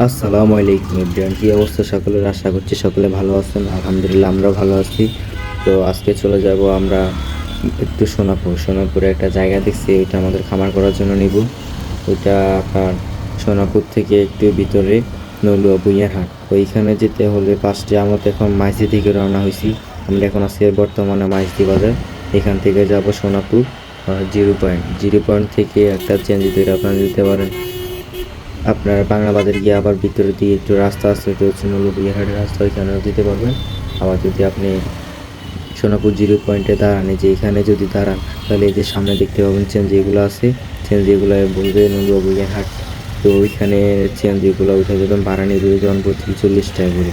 আসসালামু আলাইকুম ইব্রাহিম কী অবস্থা সকলের? আশা করছি সকলে ভালো আছেন। আলহামদুলিল্লাহ আমরা ভালো আছি। তো আজকে চলে যাব আমরা একটু সোনাপুর। সোনাপুরে একটা জায়গা দেখছি, ওইটা আমাদের খামার করার জন্য নিব। ওইটা আপনার সোনাপুর থেকে একটু ভিতরে নলুয়া বুইয়ারহাট ওইখানে যেতে হলে পাঁচটি আমরা এখন মাইসি থেকে রওনা হয়েছি। আমরা এখন আছি বর্তমানে মাইসদি বাজার। এখান থেকে যাব Sonapur zero point. Zero point থেকে একটা চেঞ্জ দিতে আপনারা দিতে পারেন। আপনার বাংলা বাজার গিয়ে আবার ভিতরে দিয়ে একটু রাস্তা আছে, তো হচ্ছে নলুবিয়াহাটের রাস্তা, ওইখানেও দিতে পারবেন। আবার যদি আপনি সোনাপুর জিরো পয়েন্টে দাঁড়ান যে এখানে যদি দাঁড়ান, তাহলে এই যে সামনে দেখতে পাবেন চেঞ্জ যেগুলো আছে। চেঞ্জ যেগুলো বলবে নলুবিয়াহাট তো ওইখানে চেঞ্জ যেগুলো উঠে যাবেন ভাড়া নিয়ে যেমন প্রতি চল্লিশ টাকা করে।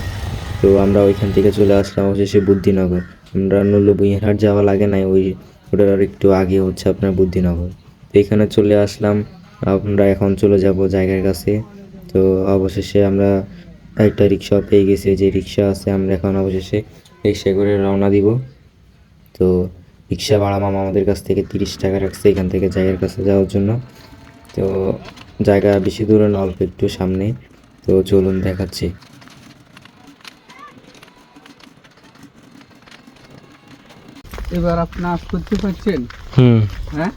তো আমরা ওইখান থেকে চলে আসলাম অবশেষে বুদ্ধিনগর। আমরা নলুবিয়াহাট যাওয়া লাগে নাই, ওই ওটার আর একটু আগে হচ্ছে আপনার বুদ্ধিনগর। তো এখানে চলে আসলাম আমরা এখন চলে যাব জায়গার কাছে। তো অবশেষে আমরা একটা রিক্সা পেয়ে গেছি। যে রিক্সা আছে আমরা এখন অবশেষে রিক্সা করে রওনা দিব। তো রিক্সা ভাড়া মামা আমাদের কাছ থেকে তিরিশ টাকা রাখছে এখান থেকে জায়গার কাছে যাওয়ার জন্য। তো জায়গা বেশি দূরে না অল্প একটু সামনে। তো চলুন দেখাচ্ছি। এবার আপনি আজ করতে পারছেন? হুম। হ্যাঁ?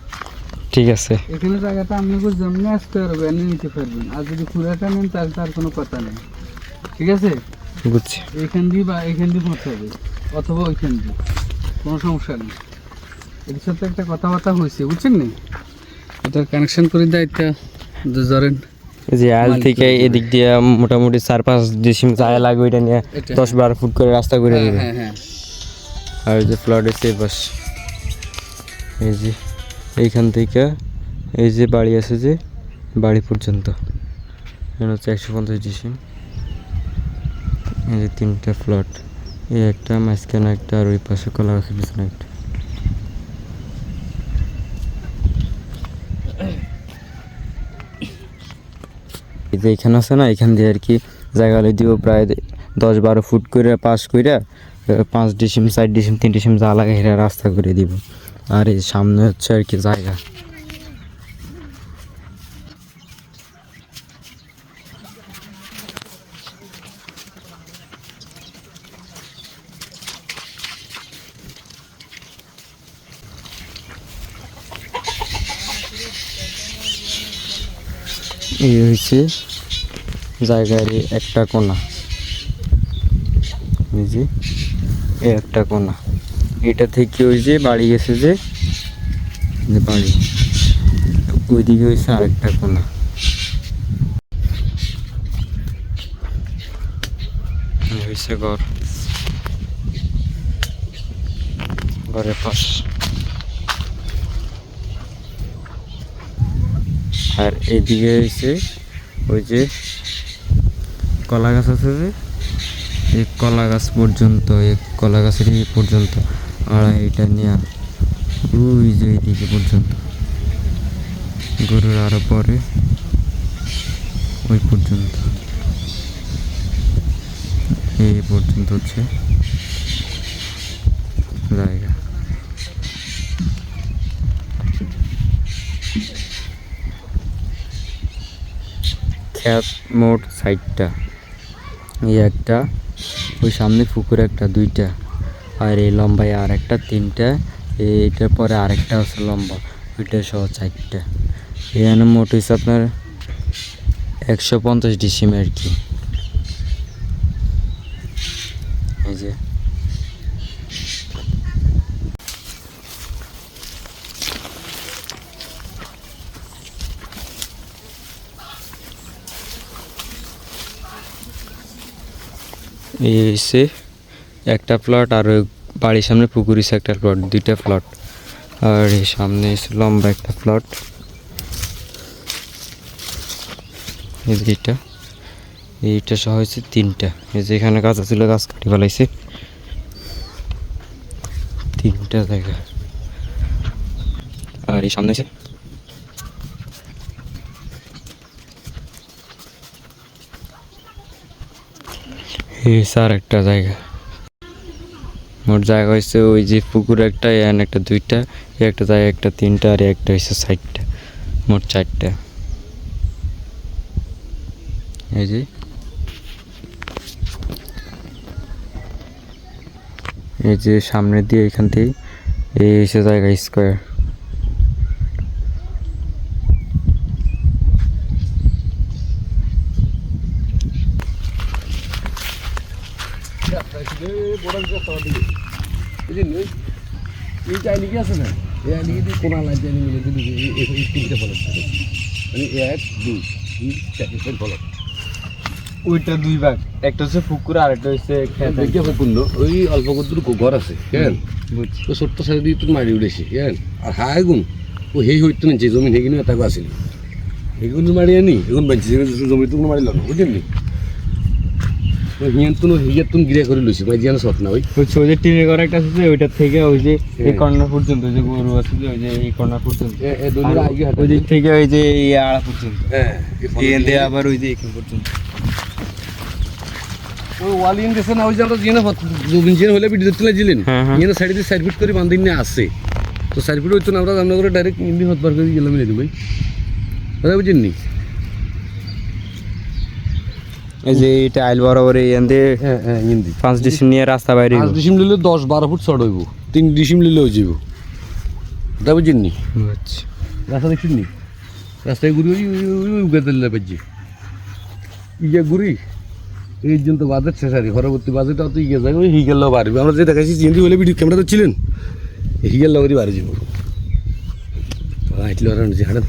ঠিক আছে। এখানে জায়গাটা আপনি যেমনি আসতে পারবেন নিতে পারবেন। আর যদি পুরাটা নেন তাহলে তার কোনো কথা নেই। ঠিক আছে? বুঝছি। এখান দিয়ে বা এখান দিয়ে পৌঁছাবে অথবা ওইখান দিয়ে। কোনো সমস্যা নেই। এর সাথে একটা কথাবার্তা হয়েছে বুঝছেন নি? ওটার কানেকশন করে দায়িত্ব ধরেন যে আল থেকে এদিক দিয়ে মোটামুটি চার পাঁচ ডিসিম যায় লাগবে এটা নিয়ে দশ বারো ফুট করে রাস্তা করে হ্যাঁ দেবে। হ্যাঁ হ্যাঁ। আর যে ফ্লড এসে বাস এই যে এইখান থেকে এই যে বাড়ি আছে যে বাড়ি পর্যন্ত। এখানে হচ্ছে একশো পঞ্চাশ ডিসিম এই যে তিনটা ফ্লট। এই একটা, মাঝখানে একটা, আর ওই পাশে কলা গাছের পিছনে একটা। যে এখানে আছে না, এখান দিয়ে আর কি জায়গা দিব প্রায় দশ বারো ফুট করে পাস করে পাঁচ ডিসিম, চার ডিসিম, তিন ডিসিম যা লাগে রাস্তা করে দিব। আর এই সামনে হচ্ছে আর কি জায়গা। এই হচ্ছে জায়গার একটা কোনা। এই যে একটা কোনা। এটা থেকে ওই যে বাড়ি গেছে যে বাড়ি। ওইদিকে হয়েছে আরেকটা কোনা। হয়েছে ঘর। ঘরের পাশ। আর এইদিকে হয়েছে ওই যে কলা গাছ আছে যে, এই কলা গাছ পর্যন্ত, এই কলা গাছের পর্যন্ত। আর এটা নিয়ে ওই যে এইদিকে পর্যন্ত। গরুর আরও পরে ওই পর্যন্ত। এই পর্যন্ত হচ্ছে জায়গা। খ্যাত মোট সাইডটা এই একটা, ওই সামনে পুকুর একটা, দুইটা। আর এই লম্বায় আর একটা তিনটা, এইটার পরে আরেকটা আছে লম্বা ওইটা সহ চারটা। এখানে মোট হয়েছে আপনার একশো পঞ্চাশ ডিসিমে আর কি। এই যে। এই হচ্ছে একটা প্লট আর ওই বাড়ির সামনে পুকুর হইছে একটা প্লট দুইটা প্লট আর এই সামনে লম্বা একটা প্লট এই দুইটা এইটা। সহ হয়েছে তিনটা। এই যে এখানে গাছ ছিল গাছ কাটি ফেলাইছে। তিনটা জায়গা। আর এই সামনে আছে এই আর একটা জায়গা। মোট জায়গা হয়েছে ওই যে পুকুর একটা এন একটা দুইটা একটা জায়গা একটা তিনটা, আর একটা হয়েছে সাইডটা মোট চারটা। এই যে। এই যে সামনে দিয়ে এখান থেকে, এই এসে জায়গা স্কোয়ার। এই চাইনিকি আছে না? এই আইনিকি দিয়ে কোনা লাইট দিয়ে মিলে দিলে এই এই তিনটে ফলক থাকে। মানে এক দুই তিন চারটে ফলক ওইটা দুই ভাগ। একটা হচ্ছে পুকুর আর একটা হচ্ছে বিজ্ঞাপন ওই অল্প কত ঘর আছে কেন? তো ছোট্ট সাইড দিয়ে তোর মারি উঠেছি কেন? আর হাই গুণ ও সেই হইতো নিচে জমি সেইখিনি এটা আছিল। সেইগুণ মারি আনি এগুণ বাঞ্চি জমি তো মারি লন বুঝলি হিয়ান তো হিয়ার তুমি গিরা করে লইছি মাই জিয়ান সত না ওই। হচ্ছে ওই যে টিনের ঘর একটা আছে ওইটার থেকে ওই যে এই হ্যাঁ। কর্নার পর্যন্ত যে গরু আছে যে ওই যে এই কর্নার পর্যন্ত। ওই দিক থেকে ওই যে এই আড়া পর্যন্ত। হ্যাঁ এখান আবার ওই যে এখান পর্যন্ত। ওই ওয়ালিন গেছে না ওই যে আমরা জিয়ান জমিন জিয়ান হলে ভিডিও দিতে লাগিলেন হ্যাঁ। সাইড দিয়ে সাইড ফিট করে বান্ধিন না আসে তো সাইড ফিট হইতো না আমরা করে ডাইরেক্ট ইন্দি হতবার করে গেলাম নিয়ে ভাই। দাদা এই যে এটা আইল বরাবর এখান দিয়ে হ্যাঁ হ্যাঁ পাঁচ ডিসিম নিয়ে রাস্তা বাইরে পাঁচ ডিসিম নিলে দশ বারো ফুট চড় হইব। তিন ডিসিম নিলে হয়ে যাব দাদা বুঝেন নি? আচ্ছা। রাস্তা দেখছেন নি? রাস্তায় ঘুরি ওই দিলে বাজি। ইয়ে ঘুরি এই জন্য তো বাজেট শেষ আর ঘরবর্তী বাজেটটাও তো ইয়ে যায় ওই হিগেল বাড়বে। আমরা যে দেখাচ্ছি জিন্দি হলে ভিডিও ক্যামেরা তো ছিলেন? হিগেল লগরই বাড়ি যাব হাঁটলে হাঁটেন